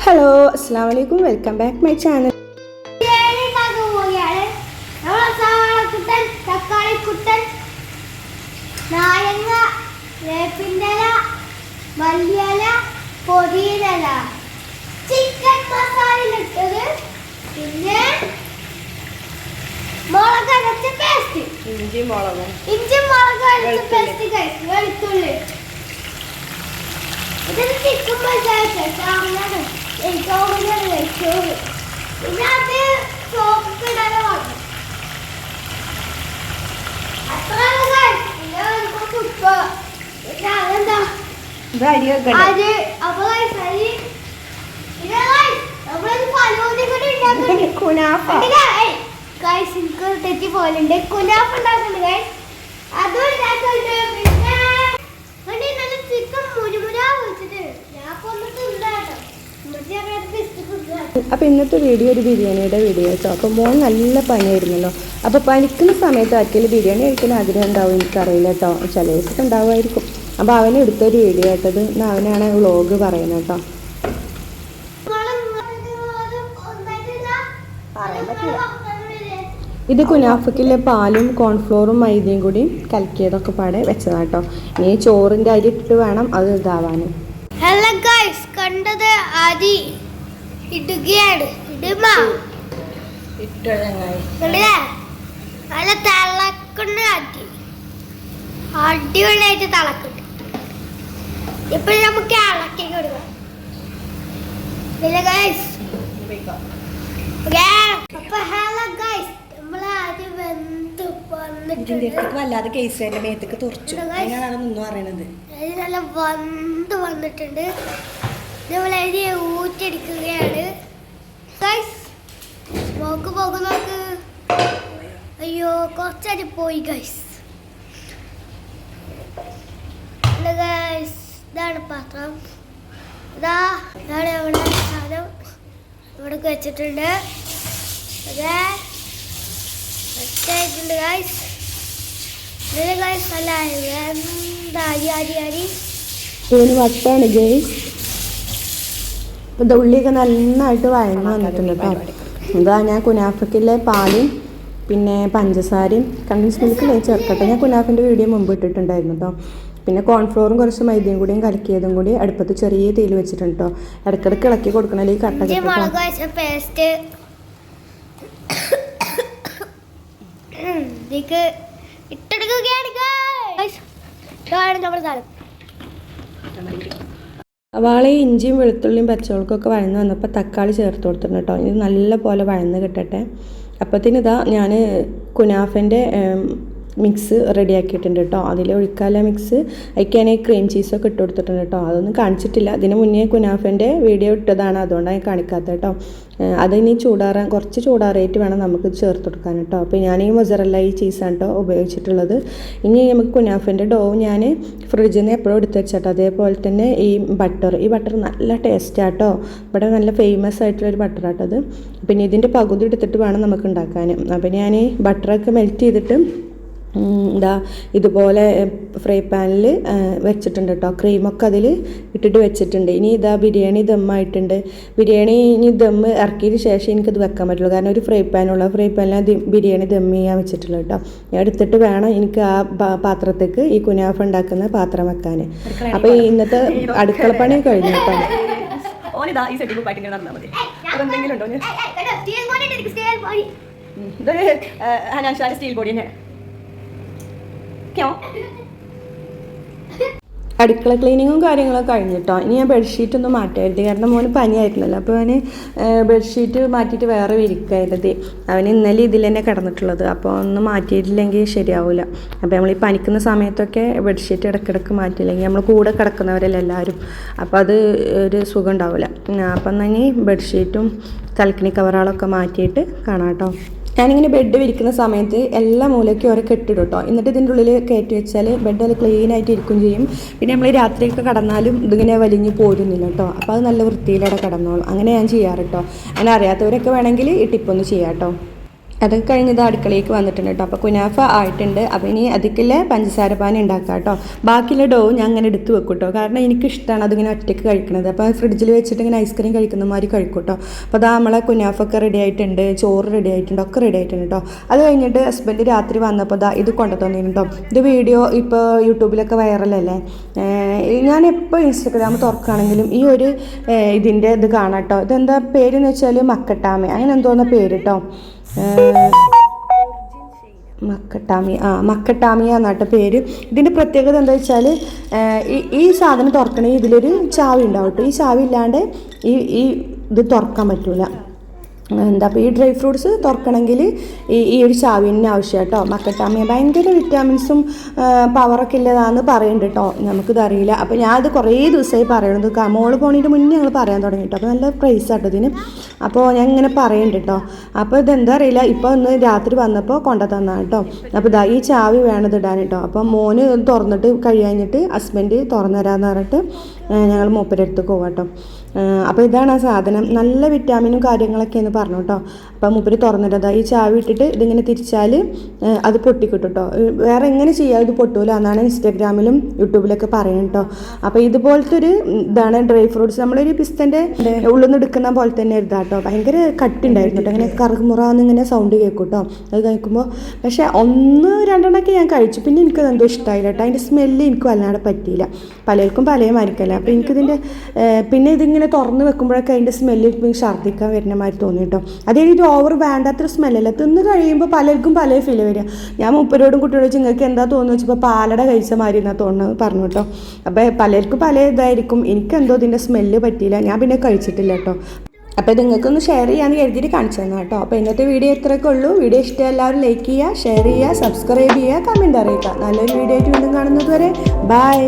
Hello അസ്സാം വലൈക്കും welcome back my channel തക്കാളിക്കുട്ടൻ നാരങ്ങ വേപ്പിന്റെ ഇല മല്ലിയില പൊതിയില ചിക്കൻ മസാല ഇട്ടത് പിന്നെ മുളക് അരച്ച പേസ്റ്റ് ഇഞ്ചി മുളകും ഇഞ്ചി മുളക് അരച്ച. പേസ്റ്റ് കഴിച്ചു വെളുത്തുള്ളി ചിക്കൻ മസാല ഓർമ്മ കഴിച്ചോളൂ പിന്നെ അത് ചോപ്പ് ഇടാതെ വന്നു അത്രയാണ് guys. പിന്നെ അതെന്താ അത് അപ്പൊ അരി തെറ്റി പോലുണ്ട് കുനാഫ് ഉണ്ടാക്കുന്നുണ്ട് guys. അതും ഉണ്ടാക്കുന്നുണ്ട് പിന്നെ നല്ല ചിക്കൻ മുരുമുരാ വെച്ചിട്ട് ഞാൻ ഇപ്പൊ അപ്പോൾ ഇന്നത്തെ വീഡിയോ ഒരു ബിരിയാണിയുടെ വീഡിയോ കേട്ടോ അപ്പോൾ മോൻ നല്ല പനിയായിരുന്നല്ലോ അപ്പോൾ പനിക്കുന്ന സമയത്ത് ആർക്കെങ്കിലും ബിരിയാണി കഴിക്കാൻ ആഗ്രഹം ഉണ്ടാവും എനിക്കറിയില്ല കേട്ടോ. ചില ദിവസമൊക്കെ ഉണ്ടാവുമായിരിക്കും. അപ്പോൾ അവനെ എടുത്തൊരു വീഡിയോ കേട്ടത് അവനാണ് വ്ളോഗ് പറയുന്നത് കേട്ടോ. ഇത് കുനാഫക്കിലെ പാലും കോൺഫ്ലോറും മൈദയും കൂടി കലക്കിയതൊക്കെ പാടെ വെച്ചതാട്ടോ. ഇനി ചോറിന്റെ അരി ഇട്ട് വേണം അത് ഇതാവാൻ. അരി ഇടുകയാണ്. ഇടുമാ? നല്ല തിളക്കുന്ന അരി അടിപൊളിയായിട്ട് തിളക്കുന്നുണ്ട്. ഇപ്പൊ നമുക്ക് ഇളക്കി കൊടുക്കാം വല്ലാതെ കേസ് മേത്തേക്ക് തുറച്ചു. അതിനാണ് നിന്നു പറയണത് നല്ല വന്ന് വന്നിട്ടുണ്ട്. നമ്മൾ അതിനെ ഊറ്റെടുക്കുകയാണ് ഗൈസ് നോക്ക് നോക്ക്. അയ്യോ കുറച്ചരി പോയി ഗൈസ് ഇതാണ് പാത്രം. ഇതാ ഇതാണ് നമ്മുടെ സാധനം. വെച്ചിട്ടുണ്ട്. അതെ. വെച്ചിട്ടുണ്ട് ഗൈസ് ഇതിൽ ഗൈസ് നല്ല എന്താ അരി അരി അരി? വട്ടാണ് ഗേസ് ഇപ്പം ഉള്ളിയൊക്കെ നന്നായിട്ട് വഴങ്ങി വന്നിട്ടുണ്ട് കേട്ടോ. ഇതാ ഞാൻ കുനാഫക്കിലെ പാലും പിന്നെ പഞ്ചസാരയും കണ്ടൻസ് മിൽക്കിലേ ചേർക്കട്ടെ. ഞാൻ കുനാഫിന്റെ വീഡിയോ മുമ്പ് ഇട്ടിട്ടുണ്ടായിരുന്നു കേട്ടോ. പിന്നെ കോൺഫ്ലോറും കുറച്ച് മൈദയും കൂടിയും കലക്കിയതും കൂടി അടുപ്പത്ത് ചെറിയ തീയിൽ വെച്ചിട്ടുണ്ട് കേട്ടോ. ഇടയ്ക്കിടയ്ക്ക് ഇളക്കി കൊടുക്കണമെങ്കിൽ ഈ കട്ട പേസ്റ്റ് ഇട്ടെടുക്കുകയാണ്. നമ്മുടെ സാധനം. വാളി ഇഞ്ചിയും വെളുത്തുള്ളിയും പച്ചമുളകൊക്കെ വഴന്ന് വന്നപ്പോൾ തക്കാളി ചേർത്ത് കൊടുത്തിട്ടുണ്ട് കേട്ടോ. ഇത് നല്ല പോലെ വഴന്ന് കിട്ടട്ടെ. അപ്പോഴത്തേന് ഇതാ ഞാൻ കുനാഫന്റെ മിക്സ് റെഡിയാക്കിയിട്ടുണ്ട് കേട്ടോ അതിൽ ഒഴിക്കാല മിക്സ് അതിക്ക് ഞാൻ ക്രീം ചീസൊക്കെ ഇട്ട് കൊടുത്തിട്ടുണ്ട് കേട്ടോ അതൊന്നും കാണിച്ചിട്ടില്ല. അതിന് മുന്നേ കുനാഫന്റെ വീഡിയോ ഇട്ടതാണ്. അതുകൊണ്ടാണ് കാണിക്കാത്തത് കേട്ടോ അതിനി ചൂടാറാൻ കുറച്ച് ചൂടാറിയിട്ട് വേണം നമുക്ക് ചേർത്ത് കൊടുക്കാൻ കേട്ടോ അപ്പോൾ ഞാൻ ഈ മൊസറല്ല ഈ ചീസാണ് കേട്ടോ ഉപയോഗിച്ചിട്ടുള്ളത്. ഇനി നമുക്ക് കുനാഫന്റെ ഡോ ഞാൻ ഫ്രിഡ്ജിൽ നിന്ന് എപ്പോഴും എടുത്ത് വെച്ചാട്ടോ അതേപോലെ തന്നെ ഈ ബട്ടർ ഈ ബട്ടർ നല്ല ടേസ്റ്റാട്ടോ ഇവിടെ നല്ല ഫേമസ് ആയിട്ടുള്ളൊരു ബട്ടറാട്ടോ അത്. പിന്നെ ഇതിന്റെ പകുതി എടുത്തിട്ട് വേണം നമുക്ക് ഉണ്ടാക്കാൻ അപ്പോൾ ഞാൻ ബട്ടറൊക്കെ മെൽറ്റ് ചെയ്തിട്ട് ഇതാ ഇതുപോലെ ഫ്രൈ പാനിൽ വെച്ചിട്ടുണ്ട് കേട്ടോ ക്രീമൊക്കെ അതിൽ ഇട്ടിട്ട് വെച്ചിട്ടുണ്ട് ഇനി ഇതാ ബിരിയാണി ദമ്മായിട്ടുണ്ട് ബിരിയാണി ഇനി ദമ്മ് ഇറക്കിയതിന് ശേഷം എനിക്കത് വെക്കാൻ പറ്റുള്ളൂ കാരണം ഒരു ഫ്രൈ പാനുള്ള ഫ്രൈ പാനിൽ ബിരിയാണി ദം ചെയ്യാൻ വെച്ചിട്ടുള്ളൂ കേട്ടോ ഞാൻ എടുത്തിട്ട് വേണം എനിക്ക് ആ പാത്രത്തേക്ക് ഈ കുനാഫ് ഉണ്ടാക്കുന്ന പാത്രം വെക്കാൻ അപ്പോൾ ഇന്നത്തെ അടുക്കള പണി കഴിഞ്ഞു കേട്ടോ ഓനിതാ ഈ സെറ്റിംഗ് പായിട്ട് ഇങ്ങനെ നടന്നാൽ മതി എന്തെങ്കിലും ഉണ്ടോ. ഇതൊരു സ്റ്റീൽ ബോഡി തന്നെ ക്യോ അടുക്കള ക്ലീനിങ്ങും കാര്യങ്ങളൊക്കെ കഴിഞ്ഞിട്ടോ? ഇനി ഞാൻ ബെഡ്ഷീറ്റ് ഒന്നും മാറ്റായിരുന്നു. കാരണം മോന് പനിയായിരുന്നല്ലോ. അപ്പോൾ അവന് ബെഡ്ഷീറ്റ് മാറ്റിയിട്ട് വേറെ വിരിക്കായിരുന്നത് അവൻ ഇന്നലെ ഇതിൽ തന്നെ കിടന്നിട്ടുള്ളത്. അപ്പോൾ ഒന്ന് മാറ്റിയിട്ടില്ലെങ്കിൽ ശരിയാവില്ല അപ്പോൾ നമ്മൾ ഈ പനിക്കുന്ന സമയത്തൊക്കെ ബെഡ്ഷീറ്റ് ഇടയ്ക്കിടയ്ക്ക് മാറ്റിയില്ലെങ്കിൽ നമ്മൾ കൂടെ കിടക്കുന്നവരല്ല എല്ലാവരും. അപ്പോൾ അത് ഒരു സുഖം ഉണ്ടാവില്ല. അപ്പം തന്നെ ബെഡ്ഷീറ്റും തലക്കിണി കവറുകളൊക്കെ മാറ്റിയിട്ട് കാണാം കേട്ടോ. ഞാനിങ്ങനെ ബെഡ് വിരിക്കുന്ന സമയത്ത് എല്ലാ മൂലയ്ക്കും ഓരോ കെട്ടിടും കേട്ടോ എന്നിട്ട് ഇതിന്റെ ഉള്ളിൽ കയറ്റി വെച്ചാൽ ബെഡ് അത് ക്ലീൻ ആയിട്ട് ഇരിക്കും ചെയ്യും. പിന്നെ നമ്മൾ രാത്രിയൊക്കെ കടന്നാലും ഇതിങ്ങനെ വലിഞ്ഞ് പോരുന്നില്ല കേട്ടോ അപ്പോൾ അത് നല്ല വൃത്തിയിലൂടെ കടന്നോളും. അങ്ങനെ ഞാൻ ചെയ്യാറ് കേട്ടോ അങ്ങനെ അറിയാത്തവരൊക്കെ വേണമെങ്കിൽ ഈ ടിപ്പൊന്ന് ചെയ്യാം കേട്ടോ അതൊക്കെ കഴിഞ്ഞത് അടുക്കളയിലേക്ക് വന്നിട്ടുണ്ട് കേട്ടോ അപ്പോൾ കുനാഫ ആയിട്ടുണ്ട്. അപ്പോൾ ഇനി അതിക്കില്ല പഞ്ചസാര പാനി ഉണ്ടാക്കാം കേട്ടോ ബാക്കിയുള്ള ഡോ ഞാൻ അങ്ങനെ എടുത്ത് വെക്കും കേട്ടോ കാരണം എനിക്കിഷ്ടമാണ് അതിങ്ങനെ ഒറ്റയ്ക്ക് കഴിക്കണത്. അപ്പോൾ ഫ്രിഡ്ജിൽ വെച്ചിട്ട് ഇങ്ങനെ ഐസ്ക്രീം കഴിക്കുന്ന മാതിരി കഴിക്കും കേട്ടോ അപ്പോൾ അതാ നമ്മളെ കുനാഫൊക്കെ റെഡി ആയിട്ടുണ്ട്. ചോറ് റെഡി ആയിട്ടുണ്ട്. ഒക്കെ റെഡി ആയിട്ടുണ്ട് കേട്ടോ അത് കഴിഞ്ഞിട്ട് ഹസ്ബൻഡ് രാത്രി വന്നപ്പോൾ ദാ ഇത് കൊണ്ടു കേട്ടോ ഇത് വീഡിയോ ഇപ്പോൾ യൂട്യൂബിലൊക്കെ വൈറലല്ലേ ഞാൻ എപ്പോൾ ഇൻസ്റ്റഗ്രാം തുറക്കുകയാണെങ്കിലും ഈ ഒരു ഇതിന്റെ ഇത് കാണാം കേട്ടോ ഇതെന്താ പേരെന്ന് വെച്ചാൽ മക്കട്ടാമ. അങ്ങനെ എന്തോന്ന പേര് കേട്ടോ ഏഹ് മക്കട്ടാമി ആ മക്കട്ടാമിയ എന്നാട്ട പേര്. ഇതിന്റെ പ്രത്യേകത എന്താ വെച്ചാൽ ഈ സാധനം തുറക്കണമെങ്കിൽ ഇതിലൊരു ചാവി ഉണ്ടാവും ഈ ചാവി ഇല്ലാണ്ട് ഈ ഈ ഇത് തുറക്കാൻ പറ്റൂല. എന്താ ഈ ഡ്രൈ ഫ്രൂട്ട്സ് തുറക്കണമെങ്കിൽ ഈ ഈ ഒരു ചാവി തന്നെ ആവശ്യം കേട്ടോ. മക്കട്ടാമിയ ഭയങ്കര വിറ്റാമിൻസും പവറൊക്കെ ഇല്ലതാന്ന് പറയുന്നുണ്ട് കേട്ടോ. നമുക്കിത് അറിയില്ല. അപ്പോൾ ഞാൻ അത് കുറേ ദിവസമായി പറയണത് മോൾ പോണതിന്റെ മുന്നേ ഞങ്ങൾ പറയാൻ തുടങ്ങി കേട്ടോ. അപ്പോൾ നല്ല പ്രൈസ് ആട്ടോ ഇതിന്. അപ്പോൾ ഞാൻ ഇങ്ങനെ പറയുന്നുണ്ട് കേട്ടോ. അപ്പോൾ ഇതെന്താ അറിയില്ല. ഇപ്പോൾ ഒന്ന് രാത്രി വന്നപ്പോൾ കൊണ്ടു തന്നാണ് കേട്ടോ. അപ്പോൾ ഇതാ ഈ ചാവി വേണത് ഇടാൻ കേട്ടോ. അപ്പോൾ മോന് തുറന്നിട്ട് കഴിയാഞ്ഞിട്ട് ഹസ്ബൻഡ് തുറന്നു തരാമെന്ന് പറഞ്ഞിട്ട് ഞങ്ങൾ മൂപ്പരടുത്ത് പോവാം കേട്ടോ. അപ്പോൾ ഇതാണ് ആ സാധനം. നല്ല വിറ്റാമിനും കാര്യങ്ങളൊക്കെ എന്ന് പറഞ്ഞു കേട്ടോ. അപ്പോൾ മൂപ്പര് തുറന്നിട്ടതാ ഈ ചാവി ഇട്ടിട്ട് ഇതിങ്ങനെ തിരിച്ചാൽ അത് പൊട്ടിക്കിട്ടും കേട്ടോ. വേറെ എങ്ങനെ ചെയ്യാം? ഇത് പൊട്ടൂല. എന്നാണ് ഇൻസ്റ്റാഗ്രാമിലും യൂട്യൂബിലൊക്കെ പറയുന്നത് കേട്ടോ. അപ്പോൾ ഇതുപോലത്തെ ഒരു ഇതാണ് ഡ്രൈ ഫ്രൂട്ട്സ്. നമ്മളൊരു പിസ്തന്റെ ഉള്ളിൽ നിന്ന് എടുക്കുന്ന പോലെ തന്നെ ഇതാ കേട്ടോ. ഭയങ്കര കട്ടുണ്ടായിരുന്നു കേട്ടോ. ഇങ്ങനെ സൗണ്ട് കേൾക്കും കേട്ടോ. അത് കഴിക്കുമ്പോൾ പക്ഷേ ഒന്ന് രണ്ടെണ്ണമൊക്കെ ഞാൻ കഴിച്ചു. പിന്നെ എനിക്കത് എന്തോ ഇഷ്ടമായില്ല കേട്ടോ. അതിന്റെ സ്മെല്ല് എനിക്ക് വല്ലാതെ പറ്റിയില്ല. പലർക്കും പലയും മാരിക്കല്ല അപ്പോൾ എനിക്കിതിന്റെ പിന്നെ ഇതിങ്ങനെ തുറന്ന് വെക്കുമ്പോഴൊക്കെ അതിന്റെ സ്മെല്ല് ഛർദ്ദിക്കാൻ വരുന്ന മാതിരി തോന്നി കേട്ടോ അതേ ഇത് ഓവർ വേണ്ടാത്തൊരു സ്മെല്ലല്ല തിന്ന് കഴിയുമ്പോൾ പലർക്കും പല ഫീൽ വരിക. ഞാൻ മുപ്പരോടും കുട്ടിയോടും വെച്ച് നിങ്ങൾക്ക് എന്താ തോന്നുന്നു? വെച്ചപ്പോൾ പാലട കഴിച്ച മാതിരി എന്നാ തോന്നുന്നത് പറഞ്ഞു കേട്ടോ അപ്പോൾ പലർക്കും പല ഇതായിരിക്കും. എനിക്കെന്തോ ഇതിന്റെ സ്മെല്ല് പറ്റിയില്ല. ഞാൻ പിന്നെ കഴിച്ചിട്ടില്ല കേട്ടോ അപ്പോൾ നിങ്ങൾക്കൊന്ന് ഷെയർ ചെയ്യാമെന്ന് കരുതിയിട്ട് കാണിച്ചു തന്നെ കേട്ടോ അപ്പോൾ ഇന്നത്തെ വീഡിയോ ഇത്രയൊക്കെ ഉള്ളൂ. വീഡിയോ ഇഷ്ടം എല്ലാവരും ലൈക്ക് ചെയ്യുക ഷെയർ ചെയ്യുക സബ്സ്ക്രൈബ് ചെയ്യുക കമന്റ് അറിയിക്കുക. നല്ലൊരു വീഡിയോ ആയിട്ട് വീണ്ടും കാണുന്നത് വരെ ബൈ